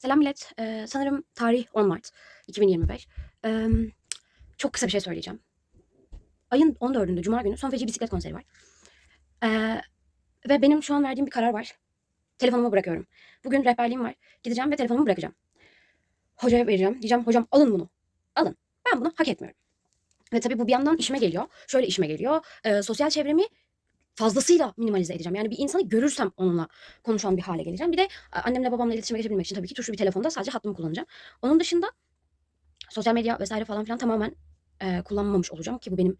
Selam millet. Ee, sanırım tarih 10 Mart 2025. Ee, çok kısa bir şey söyleyeceğim. Ayın 14'ünde Cuma günü Son Feci bisiklet konseri var. Ee, ve benim şu an verdiğim bir karar var. Telefonumu bırakıyorum. Bugün rehberliğim var. Gideceğim ve telefonumu bırakacağım. Hocaya vereceğim. Diyeceğim hocam alın bunu. Alın. Ben bunu hak etmiyorum. Ve tabii bu bir yandan işime geliyor. Şöyle işime geliyor. Ee, sosyal çevremi fazlasıyla minimalize edeceğim. Yani bir insanı görürsem onunla konuşan bir hale geleceğim. Bir de a- annemle babamla iletişime geçebilmek için tabii ki tuşlu bir telefonda sadece hattımı kullanacağım. Onun dışında sosyal medya vesaire falan filan tamamen e, kullanmamış olacağım ki bu benim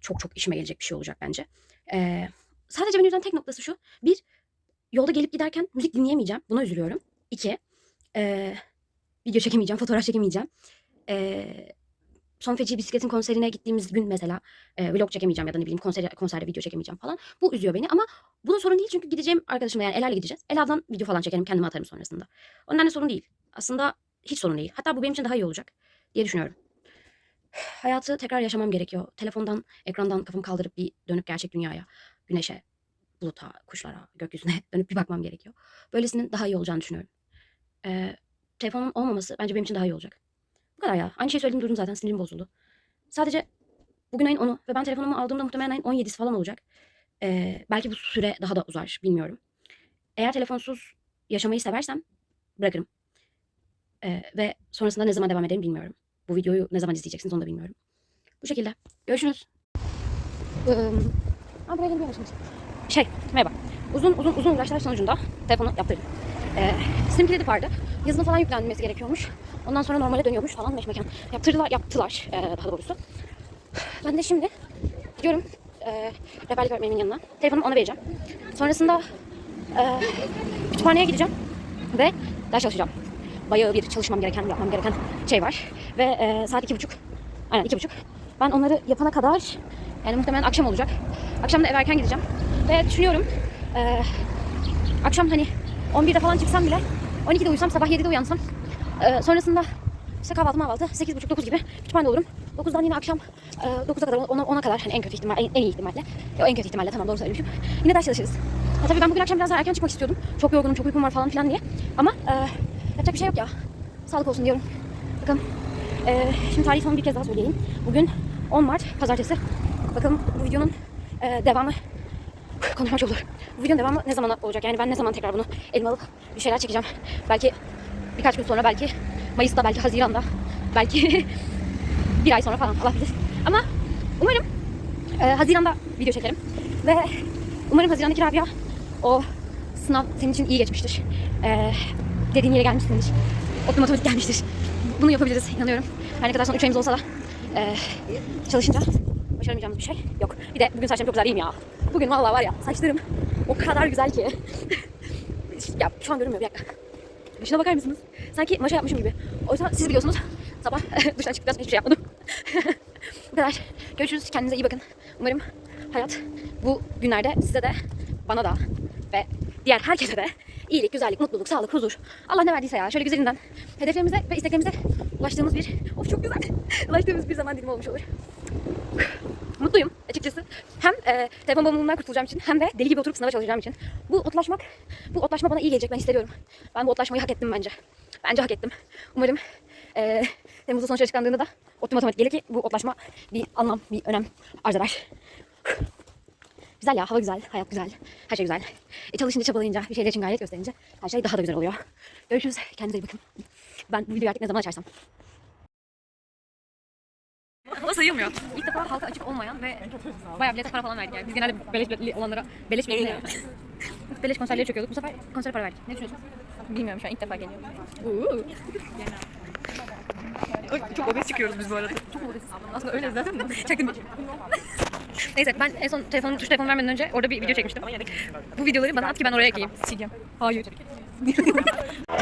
çok çok işime gelecek bir şey olacak bence. E, sadece beni üzen tek noktası şu. Bir, yolda gelip giderken müzik dinleyemeyeceğim. Buna üzülüyorum. İki, e, video çekemeyeceğim, fotoğraf çekemeyeceğim. E, Son Feci Bisiklet'in konserine gittiğimiz gün mesela e, vlog çekemeyeceğim ya da ne bileyim konser, konserde video çekemeyeceğim falan. Bu üzüyor beni ama bunun sorun değil çünkü gideceğim arkadaşımla yani Ela'yla gideceğiz. Ela'dan video falan çekerim kendime atarım sonrasında. Ondan da sorun değil. Aslında hiç sorun değil. Hatta bu benim için daha iyi olacak diye düşünüyorum. Hayatı tekrar yaşamam gerekiyor. Telefondan, ekrandan kafamı kaldırıp bir dönüp gerçek dünyaya, güneşe, buluta, kuşlara, gökyüzüne dönüp bir bakmam gerekiyor. Böylesinin daha iyi olacağını düşünüyorum. Ee, telefonun olmaması bence benim için daha iyi olacak. Bu kadar ya. Aynı şeyi söyledim durdum zaten. Sinirim bozuldu. Sadece bugün ayın 10'u ve ben telefonumu aldığımda muhtemelen ayın 17'si falan olacak. Ee, belki bu süre daha da uzar. Bilmiyorum. Eğer telefonsuz yaşamayı seversem bırakırım. Ee, ve sonrasında ne zaman devam ederim bilmiyorum. Bu videoyu ne zaman izleyeceksiniz onu da bilmiyorum. Bu şekilde. Görüşürüz. Aa, buraya musunuz? Şey, merhaba. Uzun uzun uzun uğraşlar sonucunda telefonu yaptırdım. Ee, sim kilidi vardı. Yazılım falan yüklenmesi gerekiyormuş. Ondan sonra normale dönüyormuş falan meş mekan. Yaptırdılar, yaptılar ee, daha doğrusu. Ben de şimdi gidiyorum e, rehberlik öğretmenimin yanına. Telefonumu ona vereceğim. Sonrasında e, kütüphaneye gideceğim ve ders çalışacağım. Bayağı bir çalışmam gereken, yapmam gereken şey var. Ve e, saat iki buçuk. Aynen iki buçuk. Ben onları yapana kadar yani muhtemelen akşam olacak. Akşam da eve erken gideceğim. Ve düşünüyorum e, akşam hani 11'de falan çıksam bile 12'de uyusam sabah 7'de uyansam e, sonrasında işte kahvaltı mahvaltı 8.30-9 gibi kütüphanede olurum. 9'dan yine akşam e, 9'a kadar 10'a 10'a kadar hani en kötü ihtimal en, en iyi ihtimalle. Yo, en kötü ihtimalle tamam doğru söylemişim. Yine ders çalışırız. Ya tabii ben bugün akşam biraz daha erken çıkmak istiyordum. Çok yorgunum, çok uykum var falan filan diye. Ama e, yapacak bir şey yok ya. Sağlık olsun diyorum. Bakalım. E, şimdi tarihi son bir kez daha söyleyeyim. Bugün 10 Mart pazartesi. Bakalım bu videonun e, devamı konuşmak çok. Bu videonun devamı ne zaman olacak? Yani ben ne zaman tekrar bunu elime alıp bir şeyler çekeceğim. Belki birkaç gün sonra, belki Mayıs'ta, belki Haziran'da, belki bir ay sonra falan Allah bilir. Ama umarım e, Haziran'da video çekerim. Ve umarım Haziran'daki Rabia o sınav senin için iyi geçmiştir. E, dediğin yere gelmişsindir. O matematik gelmiştir. Bunu yapabiliriz inanıyorum. Her ne kadar son 3 ayımız olsa da e, çalışınca başaramayacağımız bir şey yok. Bir de bugün saçlarım çok güzel değil mi ya? Bugün vallahi var ya saçlarım o kadar güzel ki. ya şu an görünmüyor bir dakika. Şuna bakar mısınız? Sanki maşa yapmışım gibi. Oysa siz biliyorsunuz sabah duştan çıktıktan sonra hiçbir şey yapmadım. Bu kadar. Görüşürüz. Kendinize iyi bakın. Umarım hayat bu günlerde size de bana da ve diğer herkese de iyilik, güzellik, mutluluk, sağlık, huzur. Allah ne verdiyse ya. Şöyle güzelinden hedeflerimize ve isteklerimize ulaştığımız bir of çok güzel. ulaştığımız bir zaman dilimi olmuş olur. Mutluyum açıkçası. Hem e, telefon bağımlılığından kurtulacağım için hem de deli gibi oturup sınava çalışacağım için. Bu otlaşmak, bu otlaşma bana iyi gelecek ben hissediyorum. Ben bu otlaşmayı hak ettim bence. Bence hak ettim. Umarım e, Temmuz'da sonuç açıklandığında da ODTÜ matematik gelir ki bu otlaşma bir anlam, bir önem arz. Güzel ya, hava güzel, hayat güzel, her şey güzel. E, çalışınca, çabalayınca, bir şeyler için gayret gösterince her şey daha da güzel oluyor. Görüşürüz, kendinize iyi bakın. Ben bu videoyu artık ne zaman açarsam. Hava sayılmıyor. İlk defa halka açık olmayan ve bayağı bilete para falan verdik yani. Biz genelde beleş biletli olanlara beleş biletli beleş konserlere çöküyorduk. Bu sefer konsere para verdik. Ne düşünüyorsun? Bilmiyorum şu an ilk defa geliyorum. Ay, çok obez çıkıyoruz biz bu arada. Çok obesiz. Aslında öyle zaten de. Çaktım. Neyse ben en son telefonu, tuş telefonu vermeden önce orada bir video çekmiştim. Bu videoları bana at ki ben oraya ekleyeyim. Sileceğim. Hayır.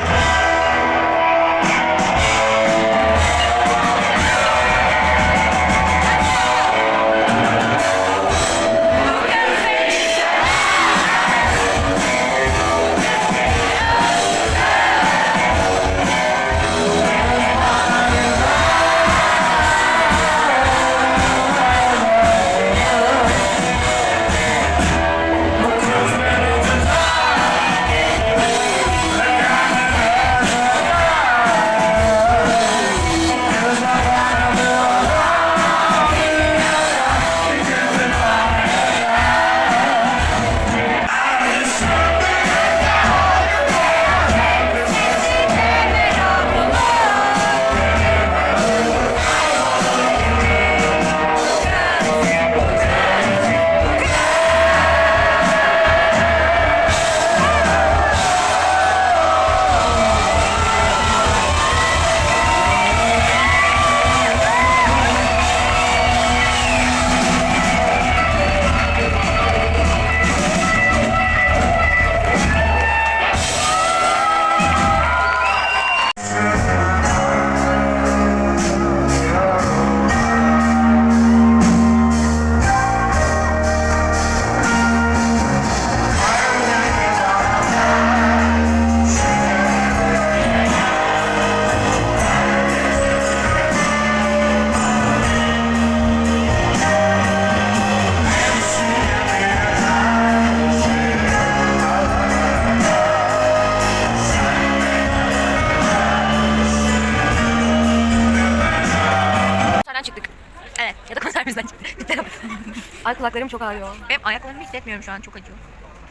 kulaklarım çok ağrıyor. Benim ayaklarımı hissetmiyorum şu an çok acıyor.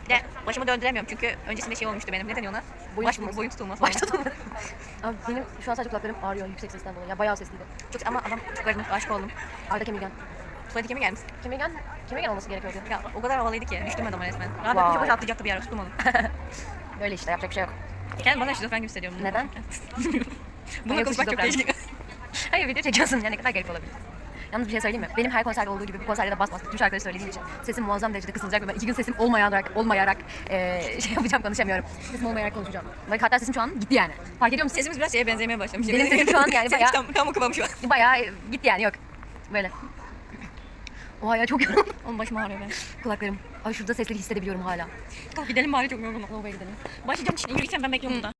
De başımı döndüremiyorum çünkü öncesinde şey olmuştu benim. Ne deniyor ona? Boyun Baş, tutulması. boyun tutulması. Baş tutulması. Abi benim şu an sadece kulaklarım ağrıyor yüksek sesten dolayı. Ya bayağı sesliydi. Çok, ama adam çok garip aşık oldum. Arda Kemirgen. Tuvalete kemi gelmiş. Kemirgen, Kemirgen olması gerekiyordu. Ya o kadar havalıydı ki düştüm adama resmen. Abi Wow. wow. çok atlayacaktı bir ara tuttum onu. Böyle işte yapacak bir şey yok. Kendim bana şizofren gibi hissediyorum. bunu Neden? yaparken. Bununla Yoksa konuşmak çok şizofren. değişik. Hayır video çekiyorsun ya ne kadar garip olabilir. Yalnız bir şey söyleyeyim mi? Benim her konserde olduğu gibi bu konserde de bas bas bütün şarkıları söylediğim için sesim muazzam derecede kısılacak ve ben iki gün sesim olmayarak, olmayarak eee şey yapacağım konuşamıyorum. Sesim olmayarak konuşacağım. Bak hatta sesim şu an gitti yani. Fark ediyor musun? Sesimiz biraz şeye benzemeye başlamış. Benim sesim şu an yani bayağı- Tam, tam okumam şu an. Bayağı gitti yani yok. Böyle. Oha ya çok yoruldum. Oğlum başım ağrıyor benim. Kulaklarım. Ay şurada sesleri hissedebiliyorum hala. Kalk gidelim bari çok yorgunum. Lavaboya gidelim. Başlayacağım şimdi. Yürüyeceğim ben bekliyorum burada.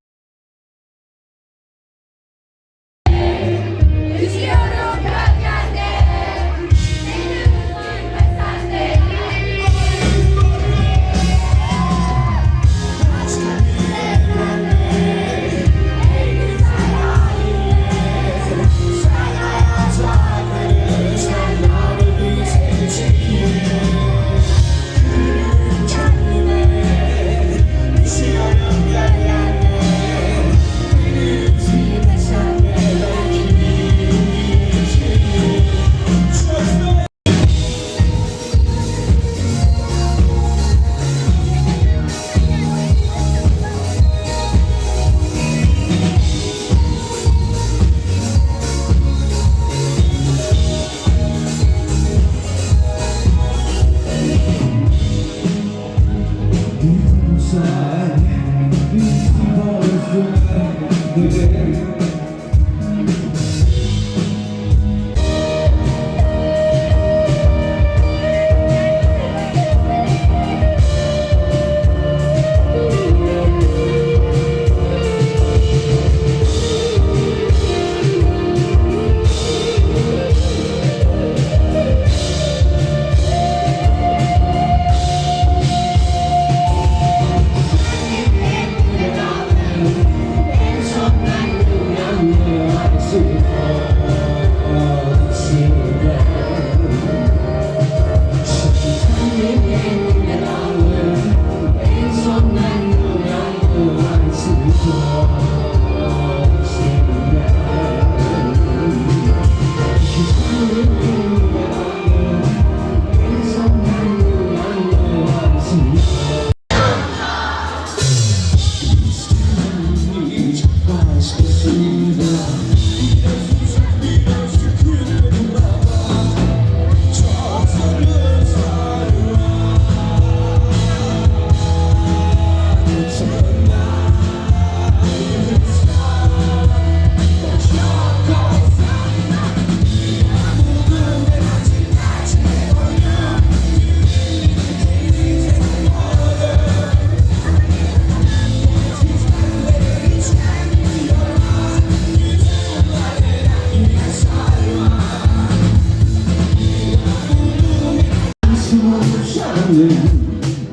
słyszałem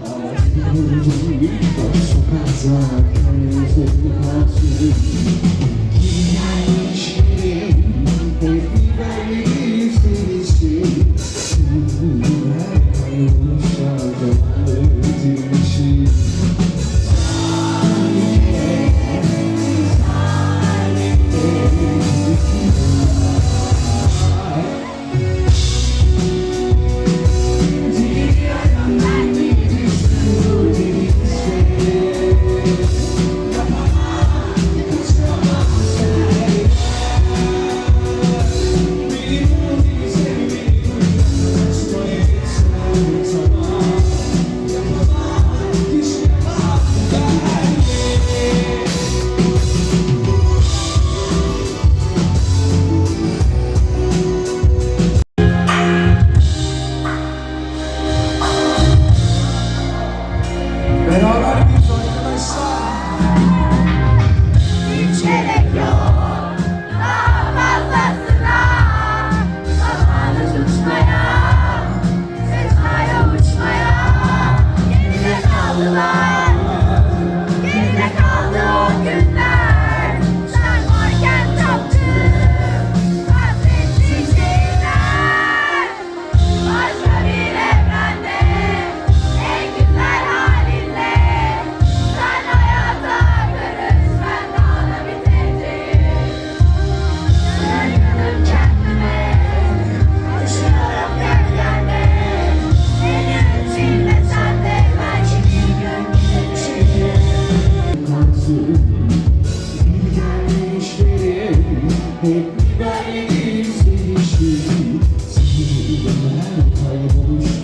Ale mi to przekazał Koniec nie patrzy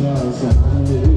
was I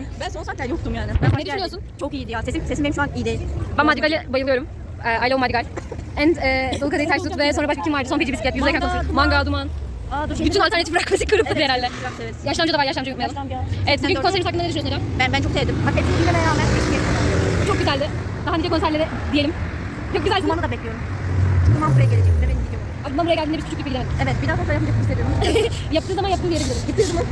Diyor. Ben son saatler yoktum yani. Ben Ne düşünüyorsun? Çok iyiydi ya. Sesim, sesim benim şu an iyi değil. Ben Madrigal'e bayılıyorum. Uh, I love Madrigal. And uh, Dolu Kadehi Ters ve sonra başka kim vardı? Son feci bisiklet. Konuşuyoruz. Duman. Manga, Duman. Aa dur Bütün alternatif rock müzik grupları herhalde. Evet. Yaşlı amca da var. Yaşlı amca unutmayalım. Evet, bugünkü konserimiz hakkında ne düşünüyorsun Ela? Ben, ben çok sevdim. Bak hepsini bilmemeye rağmen. Çok güzeldi. Daha nice konserlere diyelim. Çok güzelsin. Duman'ı da bekliyorum. Duman buraya gelecek. Ve benim videom. Aklıma buraya geldiğinde biz küçük bir gidemedik. Evet bir daha konser yapınca hissediyorum. Yaptığı zaman yaptığı yere gideriz. Gittiği zaman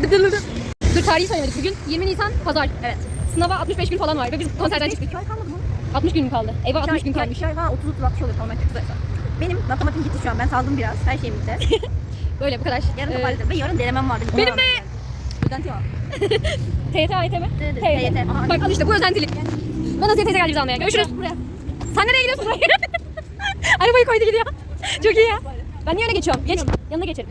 Dur tarihi söylemedik. Bugün 20 Nisan Pazar. evet. Sınava 65 gün falan var ve biz konserden çıktık. İki ay kalmadı mı? 60 gün mü kaldı? Eyvah 60 gün İki ay- kalmış. iki ay falan 30 30 60 oluyor kalmak çıktıysa. Benim matematiğim gitti şu an. Ben saldım biraz. Her şeyim bitti. Böyle bu kadar. Yarın Ee, toparlayacağım. Ve yarın denemem vardı. Benim de. Özenti var. TYT, AYT mi? TYT. Bak al işte bu özentilik. Bana TYT geldi bizi almaya. Görüşürüz. Buraya. Sen nereye gidiyorsun? Arabayı koydu gidiyor. Çok iyi ya. Ben niye öne geçiyorum? Geç. Yanına geçelim.